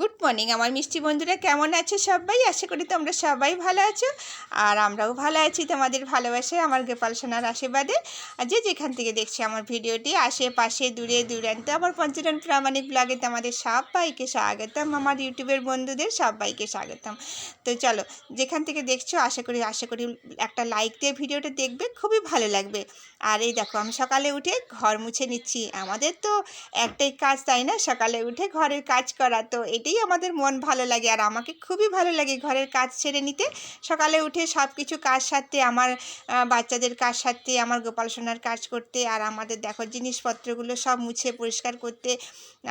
Good morning আমার মিষ্টি বন্ধুরা কেমন আছে সবাই? আশা করি তোমরা সবাই ভালো আছো। আর আমরাও ভালো আছি তোমাদের ভালোবাসে আমার গোপাল সোনার আশীর্বাদে। যে যেখান থেকে দেখছি আমার ভিডিওটি, আশেপাশে দূরে দূরান্তে আমার পঞ্চরণ প্রামাণিক ব্লগে তোমাদের সবাইকে স্বাগতম, আমার ইউটিউবের বন্ধুদের সবাইকে স্বাগতম। তো চলো, যেখান থেকে দেখছ, আশা করি আশা করি একটা লাইক দিয়ে ভিডিওটা দেখবে, খুবই ভালো লাগবে। আর এই দেখো, আমি সকালে উঠে ঘর মুছে নিচ্ছি। আমাদের তো একটাই কাজ, তাই না? সকালে উঠে ঘরের কাজ করা। তো এটাই আমাদের মন ভালো লাগে আর আমাকে খুবই ভালো লাগে ঘরের কাজ ছেড়ে নিতে। সকালে উঠে সব কিছু কাজ সারতে, আমার বাচ্চাদের কাজ সারতে, আমার গোপাল সোনার কাজ করতে আর আমাদের দেখো জিনিসপত্রগুলো সব মুছে পরিষ্কার করতে।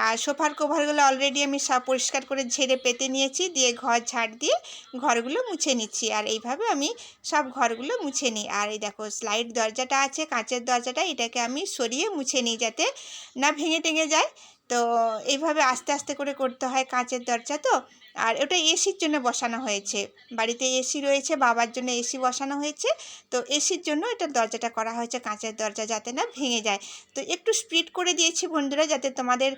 আর সোফার কভারগুলো অলরেডি আমি সব পরিষ্কার করে ঝেড়ে পেতে নিয়েছি, দিয়ে ঘর ঝাড় দিয়ে ঘরগুলো মুছে নিচ্ছি। আর এইভাবে আমি সব ঘরগুলো মুছে নিই। আর এই দেখো স্লাইড দরজাটা আছে, কাঁচের দরজাটা, এটাকে আমি সরিয়ে মুছে নিই যাতে না ভেঙে টেঙে যায়। তো এইভাবে আস্তে আস্তে করে করতে হয় কাঁচের দরজা তো। আর ওটা এসির জন্য বসানো হয়েছে। বাড়িতে এসি রয়েছে, বাবার জন্য এসি বসানো হয়েছে। তো এসির জন্য এটা দরজাটা করা হয়েছে, কাঁচের দরজা যাতে না ভেঙে যায়। তো একটু স্পিড করে দিয়েছি বন্ধুরা যাতে তোমাদের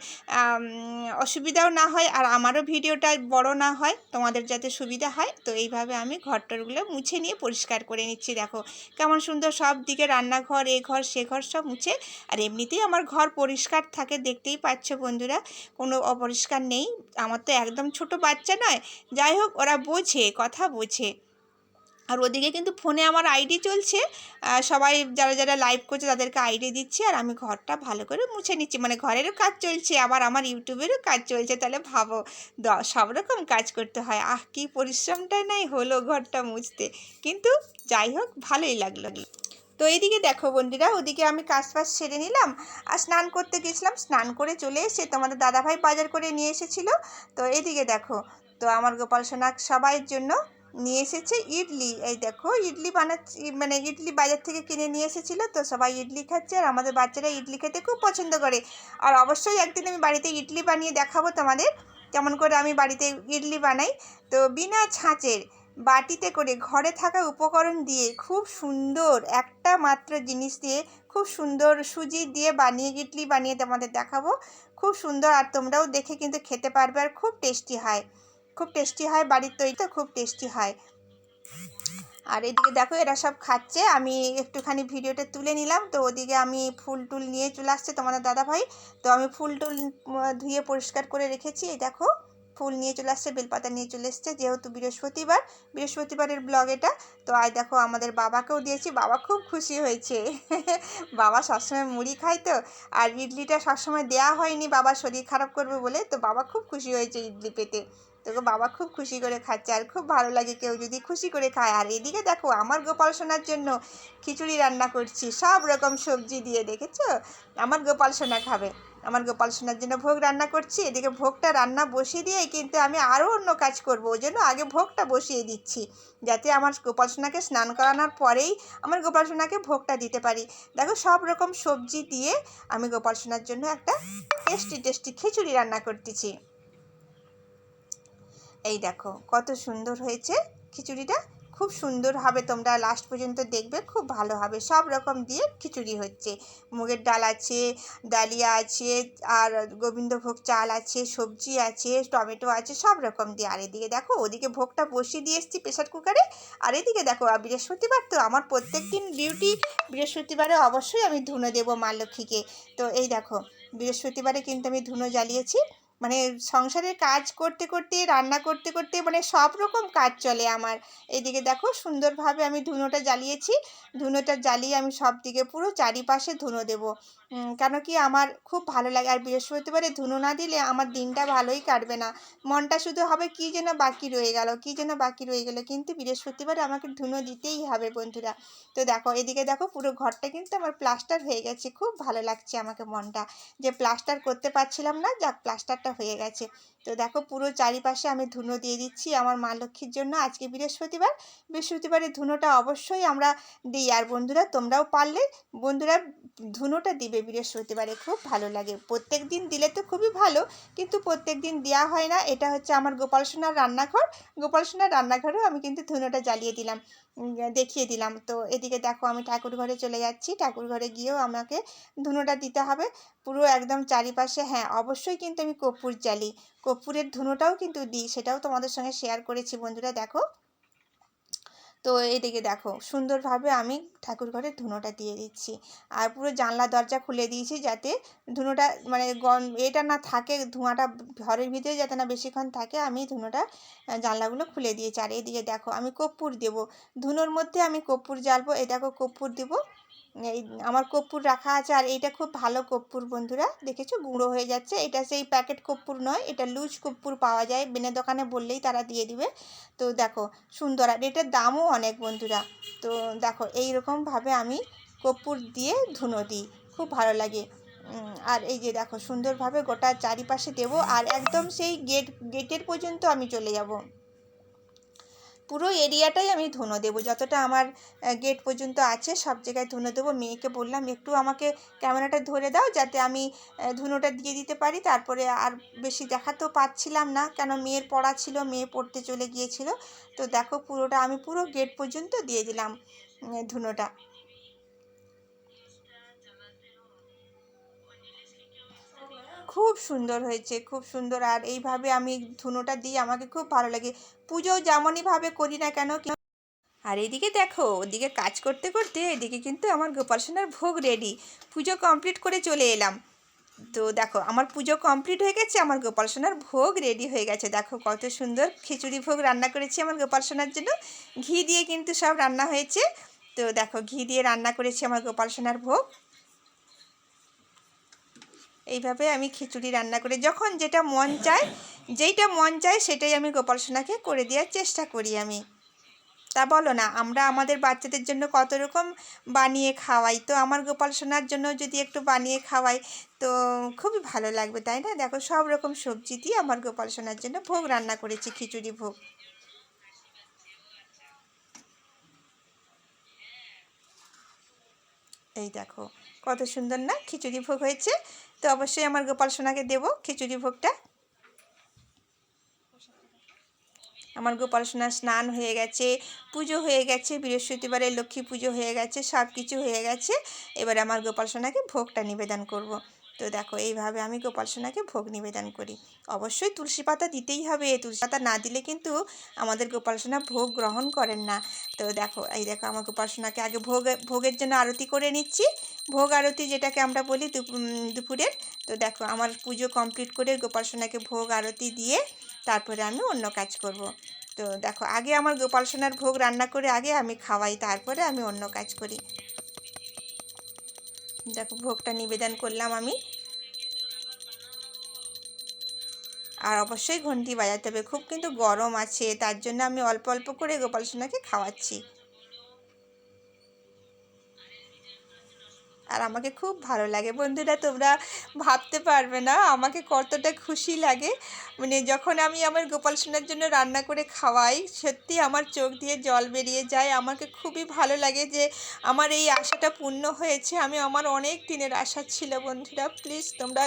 অসুবিধাও না হয় আর আমারও ভিডিওটা বড় না হয়, তোমাদের যাতে সুবিধা হয়। তো এইভাবে আমি ঘরটরগুলো মুছে নিয়ে পরিষ্কার করে নিচ্ছি। দেখো কেমন সুন্দর সব দিকে রান্নাঘর, এ ঘর, সে ঘর সব মুছে। আর এমনিতেই আমার ঘর পরিষ্কার থাকে, দেখতেই পাচ্ছ বন্ধুরা। কোনো অপরিষ্কার নেই। আমার তো একদম ছোট বাচ্চা নয়। যাই হোক, ওরা বোঝে, কথা বোঝে। আর ওদিকে কিন্তু ফোনে আমার আইডি চলছে। সবাই যারা যারা লাইভ করছে তাদেরকে আইডি দিচ্ছি আর আমি ঘরটা ভালো করে মুছে নিচ্ছি। মানে ঘরেরও কাজ চলছে, আবার আমার ইউটিউবেরও কাজ চলছে। তাহলে ভাবো, দ- সব রকম কাজ করতে হয়। আহ, কি পরিশ্রমটাই নাই হলো ঘরটা মুছতে। কিন্তু যাই হোক, ভালোই লাগল। তো এইদিকে দেখো বন্ধুরা, ওদিকে আমি কাজ ফাজ সেরে নিলাম আর স্নান করতে গেছিলাম। স্নান করে চলে এসে তোমাদের দাদাভাই বাজার করে নিয়ে এসেছিল। তো এইদিকে দেখো, তো আমার গোপাল সোনা সবাইয়ের জন্য নিয়ে এসেছে ইডলি। এই দেখো, ইডলি বানাচ্ছি মানে ইডলি বাজার থেকে কিনে নিয়ে এসেছিল। তো সবাই ইডলি খাচ্ছে আর আমাদের বাচ্চারা ইডলি খেতে খুব পছন্দ করে। আর অবশ্যই একদিন আমি বাড়িতে ইডলি বানিয়ে দেখাবো তোমাদের, কেমন করে আমি বাড়িতে ইডলি বানাই। তো বিনা ছাঁচের বাটিতে করে ঘরে থাকা উপকরণ দিয়ে খুব সুন্দর একটা মাত্র জিনিস দিয়ে, খুব সুন্দর সুজি দিয়ে বানিয়ে, ইডলি বানিয়ে তোমাদের দেখাবো। খুব সুন্দর আর তোমরাও দেখে কিন্তু খেতে পারবে আর খুব টেস্টি হয়। খুব টেস্টি হয়, বাড়ির তৈরি তো খুব টেস্টি হয়। আর এদিকে দেখো এরা সব খাচ্ছে। আমি একটুখানি ভিডিওটা তুলে নিলাম। তো ওদিকে আমি ফুল টুল নিয়ে চলে আসছে তোমাদের দাদা ভাই তো আমি ফুল টুল ধুয়ে পরিষ্কার করে রেখেছি। দেখো। ফুল নিয়ে চলে আসছে, বেলপাতা নিয়ে চলে এসছে। যেহেতু বৃহস্পতিবার, বৃহস্পতিবারের ব্লগ এটা, তো আজ দেখো আমাদের বাবাকেও দিয়েছি। বাবা খুব খুশি হয়েছে। বাবা সবসময় মুড়ি খায় তো, আর ইডলিটা সবসময় দেওয়া হয়নি। বাবা শরীর খারাপ করবে বলে, তো বাবা খুব খুশি হয়েছে ইডলি পেতে। তোকে বাবা খুব খুশি করে খাচ্ছে, আর খুব ভালো লাগে কেউ যদি খুশি করে খায়। আর এদিকে দেখো, আমার গোপাল সোনার জন্য খিচুড়ি রান্না করছি। সব রকম সবজি দিয়ে, দেখেছ? আমার গোপাল সোনা খাবে। আমার গোপাল সোনার জন্য ভোগ রান্না করছি, এদিকে ভোগটা রান্না বসিয়ে দিয়ে কিন্তু আমি আরও অন্য কাজ করব, ওই জন্য আগে ভোগটা বসিয়ে দিচ্ছি, যাতে আমার গোপাল সোনাকে স্নান করানোর পরেই আমার গোপাল সোনাকে ভোগটা দিতে পারি। দেখো সব রকম সবজি দিয়ে আমি গোপাল সোনার জন্য একটা টেস্টি টেস্টি খিচুড়ি রান্না করতেছি। এই দেখো কত সুন্দর হয়েছে খিচুড়িটা। খুব সুন্দর হবে, তোমরা লাস্ট পর্যন্ত দেখবে, খুব ভালো হবে। সব রকম দিয়ে খিচুড়ি হচ্ছে। মুগের ডাল আছে, ডালিয়া আছে, আর গোবিন্দভোগ চাল আছে, সবজি আছে, টমেটো আছে, সব রকম দিয়ে। আর এদিকে দেখো, ওদিকে ভোগটা বসিয়ে দিয়ে এসেছি প্রেশার কুকারে আর এদিকে দেখো বৃহস্পতিবার তো আমার প্রত্যেক দিন ডিউটি বৃহস্পতিবারে অবশ্যই আমি ধুনো দেবো মা লক্ষ্মীকে। তো এই দেখো, বৃহস্পতিবারে কিন্তু আমি ধুনো জ্বালিয়েছি। মানে সংসারের কাজ করতে করতে, রান্না করতে করতে মানে সব রকম কাজ চলে আমার। এদিকে দেখো সুন্দরভাবে আমি ধুনোটা জ্বালিয়েছি। ধুনোটা জ্বালিয়ে আমি সব দিকে পুরো চারিপাশে ধুনো দেবো। কেন কি আমার খুব ভালো লাগে। আর বৃহস্পতিবারে ধুনো না দিলে আমার দিনটা ভালোই কাটবে না। মনটা শুধু হবে কি যেন বাকি রয়ে গেল, কি যেন বাকি রয়ে গেল। কিন্তু বৃহস্পতিবারে আমাকে ধুনো দিতেই হবে বন্ধুরা। তো দেখো, এদিকে দেখো পুরো ঘরটা কিন্তু আমার প্লাস্টার হয়ে গেছে। খুব ভালো লাগছে আমাকে মনটা। যে প্লাস্টার করতে পারছিলাম না, যাক প্লাস্টারটা হয়ে গেছে। তো দেখো পুরো চারিপাশে আমি ধুনো দিয়ে দিচ্ছি আমার মা লক্ষ্মীর জন্য। আজকে বৃহস্পতিবার, বৃহস্পতিবারে ধুনোটা অবশ্যই আমরা দিই। আর বন্ধুরা তোমরাও পারলে বন্ধুরা ধুনোটা দিবে। বৃহস্পতিবারে খুব ভালো লাগে। প্রত্যেক দিন দিলে তো খুবই ভালো, কিন্তু প্রত্যেক দিন দেওয়া হয় না। এটা হচ্ছে আমার গোপাল সোনার রান্নাঘর। গোপাল সোনার রান্নাঘরেও আমি কিন্তু ধুনোটা জ্বালিয়ে দিলাম দেখিয়ে দিলাম। তো এদিকে দেখো আমি ঠাকুর ঘরে চলে যাচ্ছি। ঠাকুর ঘরে গিয়েও আমাকে ধুনোটা দিতে হবে। পুরো একদম চারিপাশে হ্যাঁ অবশ্যই কিন্তু আমি কর্পূর জ্বালি। কর্পূরের ধুনোটাও কিন্তু দিই, সেটাও তোমাদের সঙ্গে শেয়ার করেছি। বন্ধুরা দেখো তো এদিকে দেখো, সুন্দরভাবে আমি ঠাকুর ঘরে ধুনোটা দিয়ে দিচ্ছি। আর পুরো জানলা, দরজা খুলে দিয়েছি যাতে ধুনোটা মানে গন, এটা না থাকে, ধোঁয়াটা ঘরের ভিতরে যাতে না বেশিক্ষণ থাকে, আমি ধুনোটা জানলাগুলো খুলে দিয়েছি। আর এদিকে দেখো, আমি কর্পূর দেবো। ধুনোর মধ্যে আমি কর্পূর জ্বালবো এই দেখো কর্পূর দেবো। এই আমার কর্পূর রাখা আছে আর এইটা খুব ভালো কর্পূর বন্ধুরা। দেখেছ? গুঁড়ো হয়ে যাচ্ছে। এটা সেই প্যাকেট কর্পূর নয়, এটা লুজ কর্পূর পাওয়া যায়। বেনে দোকানে বললেই তারা দিয়ে দিবে। তো দেখো, সুন্দর আর এটার দামও অনেক বন্ধুরা। তো দেখো এই রকমভাবে আমি কর্পূর দিয়ে ধুনো দিই। খুব ভালো লাগে। আর এই যে দেখো, সুন্দরভাবে গোটা চারিপাশে দেবো আর একদম সেই গেট গেটের পর্যন্ত আমি চলে যাব। পুরো এরিয়াটাই আমি ধুনো দেবো। যতটা আমার গেট পর্যন্ত আছে, সব জায়গায় ধুনো দেবো। মেয়েকে বললাম, একটু আমাকে ক্যামেরাটা ধরে দাও, যাতে আমি ধুনোটা দিয়ে দিতে পারি। তারপরে আর বেশি দেখা তো পাচ্ছিলাম না, কেন মেয়ের পড়া ছিল, মেয়ে পড়তে চলে গিয়েছিল। তো দেখো পুরোটা, আমি পুরো গেট পর্যন্ত দিয়ে দিলাম ধুনোটা। খুব সুন্দর হয়েছে, খুব সুন্দর। আর এইভাবে আমি ধুনোটা দিই আমাকে খুব ভালো লাগে। পুজো যেমনইভাবে করি না কেন আর এদিকে দেখো, ওদিকে কাজ করতে করতে এদিকে কিন্তু আমার গোপাল সোনার ভোগ রেডি পুজো কমপ্লিট করে চলে এলাম। তো দেখো, আমার পুজো কমপ্লিট হয়ে গেছে, আমার গোপাল সোনার ভোগ রেডি হয়ে গেছে। দেখো কত সুন্দর খিচুড়ি ভোগ রান্না করেছি আমার গোপাল সোনার জন্য। ঘি দিয়ে কিন্তু সব রান্না হয়েছে। তো দেখো, ঘি দিয়ে রান্না করেছি আমার গোপাল সোনার ভোগ। এইভাবে আমি খিচুড়ি রান্না করে। যখন যেটা মন চায়, যেইটা মন চায় সেটাই আমি গোপাল সোনাকে করে দেওয়ার চেষ্টা করি আমি। তা বলো না, আমরা আমাদের বাচ্চাদের জন্য কত রকম বানিয়ে খাওয়াই? তো আমার গোপাল সোনার জন্য যদি একটু বানিয়ে খাওয়াই, তো খুবই ভালো লাগবে, তাই না? দেখো, সব রকম সবজি দিয়ে আমার গোপাল সোনার জন্য ভোগ রান্না করেছি, খিচুড়ি ভোগ। এই দেখো কত সুন্দর না খিচুড়ি ভোগ হয়েছে। তো অবশ্যই আমার গোপাল সোনাকে দেবো খিচুড়ি ভোগটা। আমার গোপাল সোনার স্নান হয়ে গেছে, পুজো হয়ে গেছে বৃহস্পতিবারে লক্ষ্মী পুজো হয়ে গেছে সব কিছু হয়ে গেছে। এবার আমার গোপাল সোনাকে ভোগটা নিবেদন করব। তো দেখো, এইভাবে আমি গোপাল সোনাকে ভোগ নিবেদন করি। অবশ্যই তুলসী পাতা দিতেই হবে। তুলসী পাতা না দিলে কিন্তু আমাদের গোপাল সোনা ভোগ গ্রহণ করেন না। তো দেখো, এই দেখো, আমার গোপাল সোনাকে আগে ভোগ, ভোগের জন্য আরতি করে নিচ্ছি। ভোগ আরতি যেটাকে আমরা বলি দুপ- দুপুরের। তো দেখো, আমার পুজো কমপ্লিট করে গোপাল সোনাকে ভোগ আরতি দিয়ে তারপরে আমি অন্য কাজ করব। তো দেখো, আগে আমার গোপাল সোনার ভোগ রান্না করে আগে আমি খাওয়াই, তারপরে আমি অন্য কাজ করি। দেখো ভোগটা নিবেদন করলাম আমি। আর অবশ্যই ঘন্টি বাজাতে হবে, খুব কিন্তু গরম আছে, তার জন্য আমি অল্প অল্প করে গোপাল সোনাকে খাওয়াচ্ছি। আর আমাকে খুব ভালো লাগে। বন্ধুরা, তোমরা ভাবতে পারবে না, আমাকে কতটা খুশি লাগে। মানে যখন আমি আমার গোপাল সোনার জন্য রান্না করে খাওয়াই, সত্যি আমার চোখ দিয়ে জল বেরিয়ে যায়। আমাকে খুবই ভালো লাগে যে আমার এই আশাটা পূর্ণ হয়েছে। আমি, আমার অনেক দিনের আশা ছিল বন্ধুরা। প্লিজ তোমরা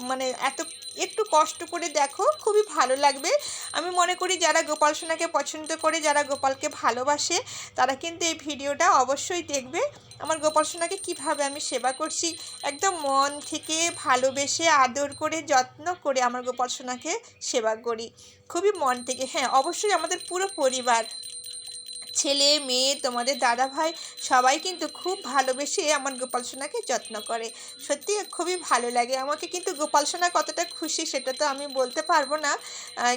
মানে এত একটু কষ্ট করে দেখো, খুবই ভালো লাগবে। আমি মনে করি যারা গোপাল সোনাকে পছন্দ করে, যারা গোপালকে ভালোবাসে, তারা কিন্তু এই ভিডিওটা অবশ্যই দেখবে। আমার গোপাল সোনাকে কীভাবে আমি সেবা করছি, একদম মন থেকে ভালোবেসে, আদর করে, যত্ন করে আমার গোপাল সোনাকে সেবা করি। খুবই মন থেকে হ্যাঁ অবশ্যই আমাদের পুরো পরিবার ছেলে, মেয়ে, তোমাদের দাদা ভাই সবাই কিন্তু খুব ভালোবেসে আমার গোপাল সোনাকে যত্ন করে। সত্যি খুবই ভালো লাগে। আমাকে কিন্তু গোপাল সোনা কতটা খুশি সেটা তো আমি বলতে পারব না।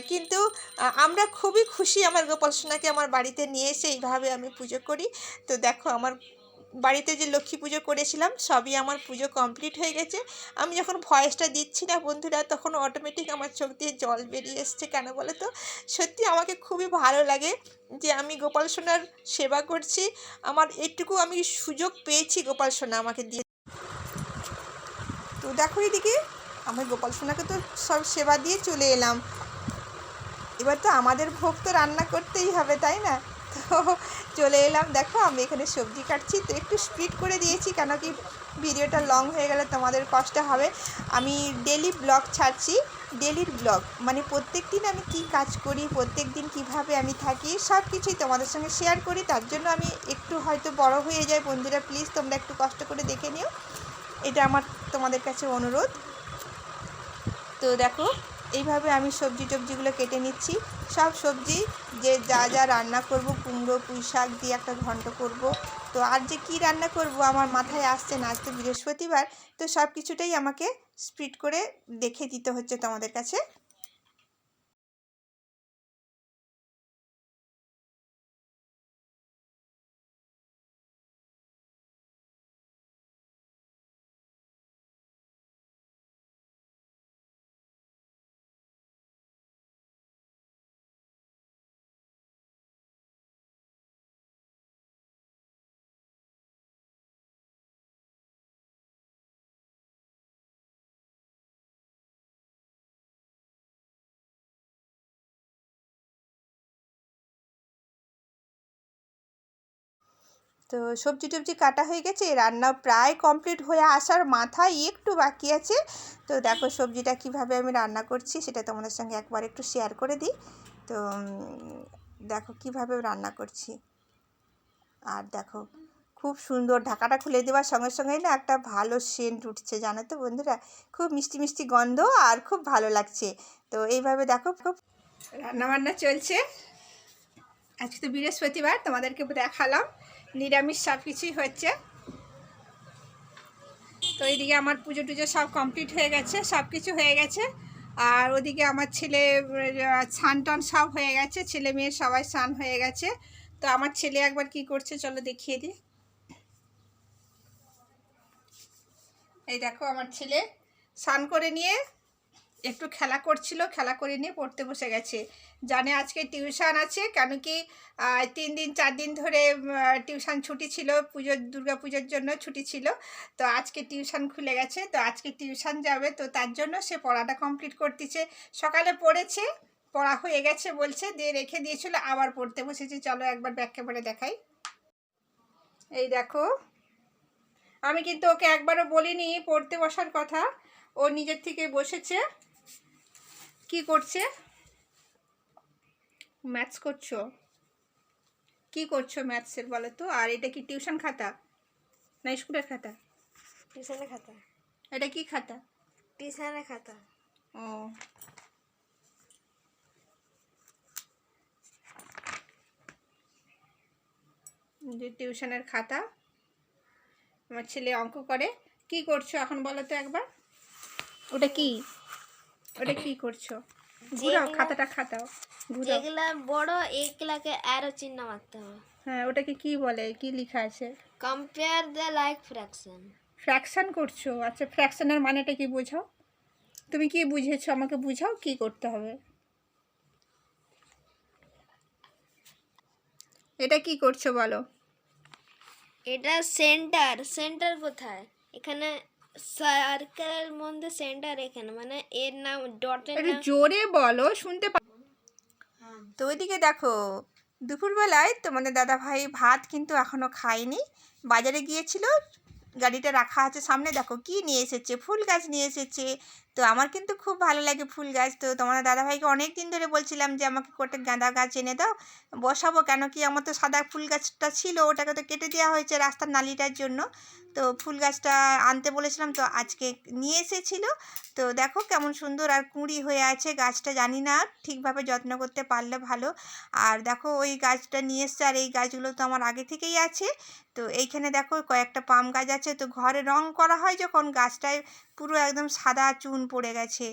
কিন্তু আমরা খুবই খুশি আমার গোপাল সোনাকে আমার বাড়িতে নিয়ে এসে এইভাবে আমি পুজো করি। তো দেখো আমার বাড়িতে যে লক্ষ্মী পুজো করেছিলাম, সবই আমার পুজো কমপ্লিট হয়ে গেছে। আমি যখন ভয়েসটা দিচ্ছি না বন্ধুরা, তখন অটোমেটিক আমার চোখ দিয়ে জল বেরিয়ে এসছে কেন বলো তো? সত্যি আমাকে খুবই ভালো লাগে যে আমি গোপাল সোনার সেবা করছি। আমার এটুকু আমি সুযোগ পেয়েছি গোপাল সোনা আমাকে দিয়ে। তো দেখো এদিকে, আমি গোপাল সোনাকে তো সব সেবা দিয়ে চলে এলাম। এবার তো আমাদের ভোগ তো রান্না করতেই হবে, তাই না? তো চলে এলাম। দেখো, আমি এখানে সবজি কাটছি। তো একটু স্পিড করে দিয়েছি কেন কি ভিডিওটা লং হয়ে গেলে তোমাদের কষ্ট হবে। আমি ডেলি ব্লগ ছাড়ছি। ডেলির ব্লগ মানে প্রত্যেক দিন আমি কি কাজ করি প্রত্যেক দিন কীভাবে আমি থাকি সব কিছুই তোমাদের সঙ্গে শেয়ার করি। তার জন্য আমি একটু হয়তো বড় হয়ে যাই। বন্ধুরা প্লিজ তোমরা একটু কষ্ট করে দেখে নিও। এটা আমার তোমাদের কাছে অনুরোধ। তো দেখো এইভাবে আমি সবজি টবজিগুলো কেটে নিচ্ছি। সব সবজি যে যা যা রান্না করব, কুমড়ো পুঁই শাক দিয়ে একটা ঘন্ট করব। তো আর যে কি রান্না করব আমার মাথায় আসছে না আজ তো বৃহস্পতিবার। তো সব কিছুটাই আমাকে স্পিড করে দেখে দিতে হচ্ছে তোমাদের কাছে। তো সবজি টবজি কাটা হয়ে গেছে রান্না প্রায় কমপ্লিট হয়ে আসার মাথায় একটু বাকি আছে। তো দেখো সবজিটা কীভাবে আমি রান্না করছি, সেটা তোমাদের সঙ্গে একবার একটু শেয়ার করে দিই। তো দেখো কীভাবে রান্না করছি। আর দেখো, খুব সুন্দর ঢাকাটা খুলে দেওয়ার সঙ্গে সঙ্গেই না একটা ভালো সেন্ট উঠছে, জানো তো বন্ধুরা? খুব মিষ্টি মিষ্টি গন্ধ আর খুব ভালো লাগছে। তো এইভাবে দেখো, খুব রান্নাবান্না চলছে। আজকে তো বৃহস্পতিবার, তোমাদেরকে দেখালাম। নিরামিষ সব কিছুই হচ্ছে। তো এইদিকে আমার পুজো টুজো সব কমপ্লিট হয়ে গেছে, সব কিছু হয়ে গেছে। আর ওদিকে আমার ছেলে স্নান টান সব হয়ে গেছে, ছেলে মেয়ে সবাই স্নান হয়ে গেছে। তো আমার ছেলে একবার কি করছে চলো দেখিয়ে দিই। এই দেখো আমার ছেলে স্নান করে নিয়ে একটু খেলা করছিল, খেলা করে নিয়ে পড়তে বসে গেছে। জানে আজকে টিউশন আছে, কেন কি তিন দিন, চার দিন ধরে টিউশন ছুটি ছিল পুজোর দুর্গা পুজোর জন্য ছুটি ছিল। তো আজকে টিউশন খুলে গেছে, তো আজকে টিউশন যাবে, তো তার জন্য সে পড়াটা কমপ্লিট করতেছে। সকালে পড়েছে, পড়া হয়ে গেছে বলছে, দিয়ে রেখে দিয়েছিল, আবার পড়তে বসেছে। চলো একবার ব্যাখ্যা করে দেখাই। এই দেখো, আমি কিন্তু ওকে একবারও বলিনি পড়তে বসার কথা। ও নিজের থেকে বসেছে। কি করছে? ম্যাথস করছ? কি করছ ম্যাথসের বলো তো? আর এটা কি টিউশন খাতা? না স্কুলের খাতা? টিউশনের খাতা। এটা কি খাতা? টিউশনের খাতা। ও। যে টিউশনের খাতা। আমার ছেলে অঙ্ক করে। কি করছ এখন বলো তো একবার? ওটা কি? ওটা কি করছ? ঘুরাও খাতাটা খাতাও যেগুলা বড় এগুলাকে অ্যারো চিহ্ন মারতে হবে। হ্যাঁ ওটাকে কি বলে? কি লেখা আছে? Compare the like fraction fraction করছ? আচ্ছা ফ্র্যাকশনের মানেটা কি বোঝাও? তুমি কি বুঝেছ? আমাকে বুঝাও কি করতে হবে? এটা কি করছ বলো? এটা সেন্টার সেন্টার কোথায়? এখানে সার্কেলের মধ্যে সেন্টার এখানে মানে এর নাম ডটের একটু জোরে বলো শুনতে পা তো ওইদিকে দেখো দুপুরবেলায় তোমাদের দাদা ভাই ভাত কিন্তু এখনও খায়নি। বাজারে গিয়েছিল গাড়িটা রাখা আছে সামনে দেখো কি নিয়ে এসেছে ফুল গাছ নিয়ে এসেছে তো আমার কিন্তু খুব ভালো লাগে ফুল গাছ। তো তোমাদের দাদাভাইকে অনেক দিন ধরে বলছিলাম যে, আমাকে কোটে গাঁদা গাছ এনে দাও, বসাবো কেন কি? আমার তো সাদা ফুল গাছটা ছিল, ওটাকে তো কেটে দেওয়া হয়েছে রাস্তার নালিটার জন্য। তো ফুল গাছটা আনতে বলেছিলাম, তো আজকে নিয়ে এসেছিল। তো দেখো কেমন সুন্দর আর কুঁড়ি হয়ে আছে, গাছটা জানি না ঠিকভাবে যত্ন করতে পারলে ভালো। আর দেখো ওই গাছটা নিয়ে এসছে, আর এই গাছগুলো তো আমার আগে থেকেই আছে। তো এইখানে দেখো কয়েকটা পাম গাছ আছে, তো ঘরে রং করা হয় যখন, গাছটায় পুরো একদম সাদা চুন পড়ে গেছে।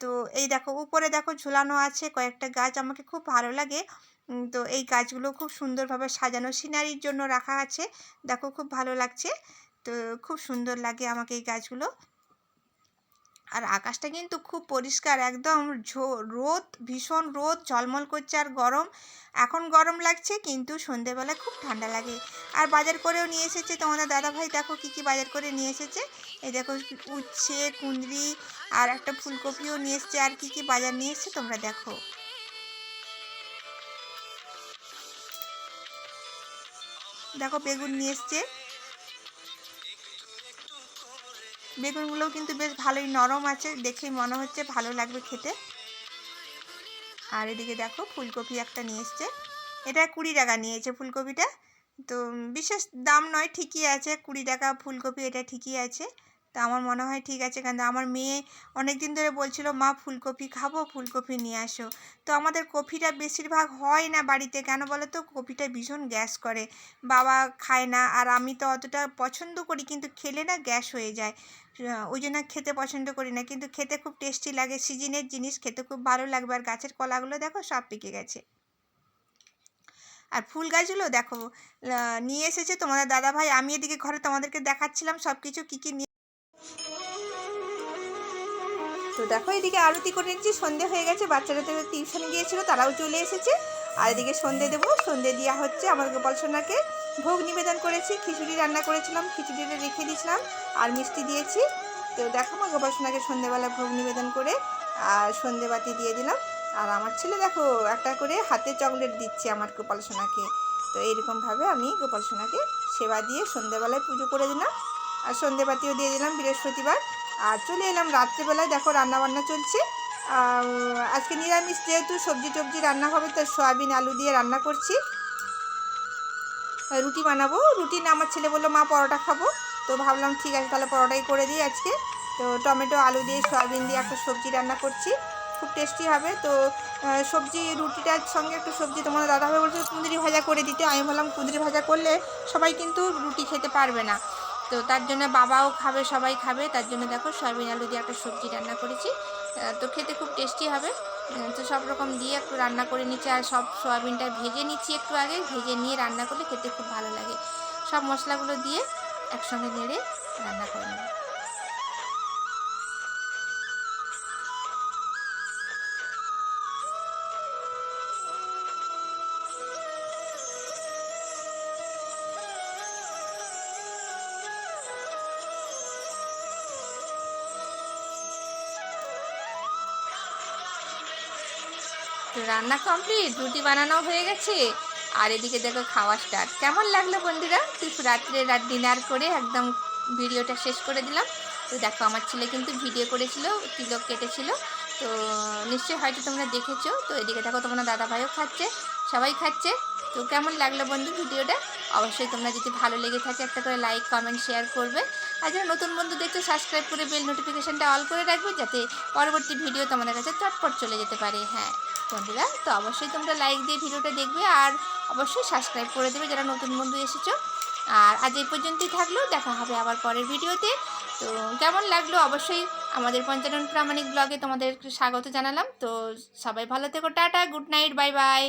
তো এই দেখো, উপরে দেখো ঝুলানো আছে, কয়েকটা গাছ আমাকে খুব ভালো লাগে। তো এই গাছগুলো খুব সুন্দরভাবে সাজানো, সিনারির জন্য রাখা আছে। দেখো খুব ভালো লাগছে। তো খুব সুন্দর লাগে আমাকে এই গাছগুলো। আর আকাশটা কিন্তু খুব পরিষ্কার, একদম রোদ, ভীষণ রোদ, ঝলমল করছে আর গরম। এখন গরম লাগছে কিন্তু সন্ধেবেলা খুব ঠান্ডা লাগে। আর বাজার করেও নিয়ে এসেছে তোমাদের দাদাভাই, দেখো কী কী বাজার করে নিয়ে এসেছে। এই দেখো উচ্ছে, কুঁদরি আর একটা ফুলকপিও নিয়ে এসছে। আর কী কী বাজার নিয়ে এসছে তোমরা দেখো। দেখো বেগুন নিয়ে এসছে। বেগুনগুলোও কিন্তু বেশ ভালোই নরম আছে। দেখেই মনে হচ্ছে ভালো লাগবে খেতে। আর এদিকে দেখো, ফুলকপি একটা নিয়ে এসছে। এটা কুড়ি টাকা নিয়েছে ফুলকপিটা। তো বিশেষ দাম নয়, ঠিকই আছে। কুড়ি টাকা ফুলকপি, এটা ঠিকই আছে। তো আমার মনে হয় ঠিক আছে। কারণ আমার মেয়ে অনেক দিন ধরে বলছিল, মা, ফুলকপি খাব, ফুলকপি নিয়ে আসো। তো আমাদের কপিটা বেশিরভাগ হয় না বাড়িতে। কেন বলো তো? কপিটা ভীষণ গ্যাস করে। বাবা খায় না। আর আমি তো অতটা পছন্দ করি, কিন্তু খেলে না গ্যাস হয়ে যায়। ওই জন্য খেতে পছন্দ করি না। কিন্তু খেতে খুব টেস্টি লাগে। সিজনের জিনিস খেতে খুব ভালো লাগবে। আর গাছের কলাগুলো দেখো, সব পেকে গেছে। আর ফুল গাছগুলো দেখো নিয়ে এসেছে তোমাদের দাদা ভাই আমি এদিকে ঘরে তোমাদেরকে দেখাচ্ছিলাম সব কিছু কী কী নিয়ে তো দেখো, এদিকে আরতি করে নিচ্ছি সন্ধে হয়ে গেছে, বাচ্চারা তো টিউশনে গিয়েছিল, তারাও চলে এসেছে। আর এদিকে সন্ধে দেবো, সন্ধে দেওয়া হচ্ছে আমার গোপাল সোনাকে। ভোগ নিবেদন করেছি, খিচুড়ি রান্না করেছিলাম খিচুড়িটা রেখে দিয়েছিলাম, আর মিষ্টি দিয়েছি। তো দেখো, আমার গোপাল সোনাকে সন্ধেবেলা ভোগ নিবেদন করে, আর সন্ধে বাতি দিয়ে দিলাম। আর আমার ছেলে দেখো, একটা করে হাতে চকলেট দিচ্ছে আমার গোপাল সোনাকে। তো এইরকমভাবে আমি গোপাল সোনাকে সেবা দিয়ে সন্ধেবেলায় পুজো করে দিলাম। আর সন্ধে বাতিও দিয়ে দিলাম বৃহস্পতিবার। আর চলে এলাম রাত্রেবেলায়। দেখো রান্না বান্না চলছে আজকে নিরামিষ যেহেতু সবজি টবজি রান্না হবে তো সয়াবিন, আলু দিয়ে রান্না করছি। রুটি বানাবো। রুটি না, আমার ছেলে বলল, মা, পরোটা খাব। তো ভাবলাম, ঠিক আছে, তাহলে পরোটাই করে দিই আজকে। তো টমেটো, আলু দিয়ে, সয়াবিন দিয়ে একটা সবজি রান্না করছি। খুব টেস্টি হবে। তো সবজি, রুটিটার সঙ্গে একটু সবজি তোমার দাদাভাই বলছে, কুঁদরি ভাজা করে দিতে। আমি বললাম, কুঁদরি ভাজা করলে সবাই কিন্তু রুটি খেতে পারবে না। তো তার জন্য বাবাও খাবে, সবাই খাবে। তার জন্য দেখো সয়াবিন আলু দিয়ে একটা সবজি রান্না করেছি। তো খেতে খুব টেস্টি হবে। তো সব রকম দিয়ে একটু রান্না করে নিচ্ছি আর সব সয়াবিনটা ভেজে নিচ্ছি একটু আগে। ভেজে নিয়ে রান্না করলে খেতে খুব ভালো লাগে। সব মশলাগুলো দিয়ে একসঙ্গে নেড়ে রান্না করে নেব। রান্না কমপ্লিট রুটি বানানো হয়ে গেছে। আর এদিকে দেখো খাওয়া স্টার্ট কেমন লাগল বন্ধুরা? তুই রাত্রে রাত ডিনার করে একদম ভিডিওটা শেষ করে দিলাম। তো দেখো, আমার ছেলে কিন্তু ভিডিও করেছিল, তিলক কেটেছিল। তো নিশ্চয়ই হয়তো তোমরা দেখেছ। তো এদিকে দেখো, তোমরা দাদা ভাইও খাচ্ছে, সবাই খাচ্ছে। তো কেমন লাগল বন্ধু ভিডিওটা? অবশ্যই তোমরা যদি ভালো লেগে থাকে, একটা করে লাইক কমেন্ট শেয়ার করবে। আর যারা নতুন বন্ধু দেখছ সাবস্ক্রাইব করে বেল নোটিফিকেশনটা অল করে রাখবে, যাতে পরবর্তী ভিডিও তোমাদের কাছে চটপট চলে যেতে পারে। হ্যাঁ। বন্ধুরা, তো অবশ্যই তোমরা লাইক দিয়ে ভিডিওটা দেখবে আর অবশ্যই সাবস্ক্রাইব করে দেবে যারা নতুন বন্ধু এসেছ। আর আজ এই পর্যন্তই থাকল, দেখা হবে আবার পরের ভিডিওতে। তো কেমন লাগল? অবশ্যই আমাদের পঞ্চানন প্রামাণিক ব্লগে তোমাদের স্বাগত জানালাম। তো সবাই ভালো থেকো, tata good night bye bye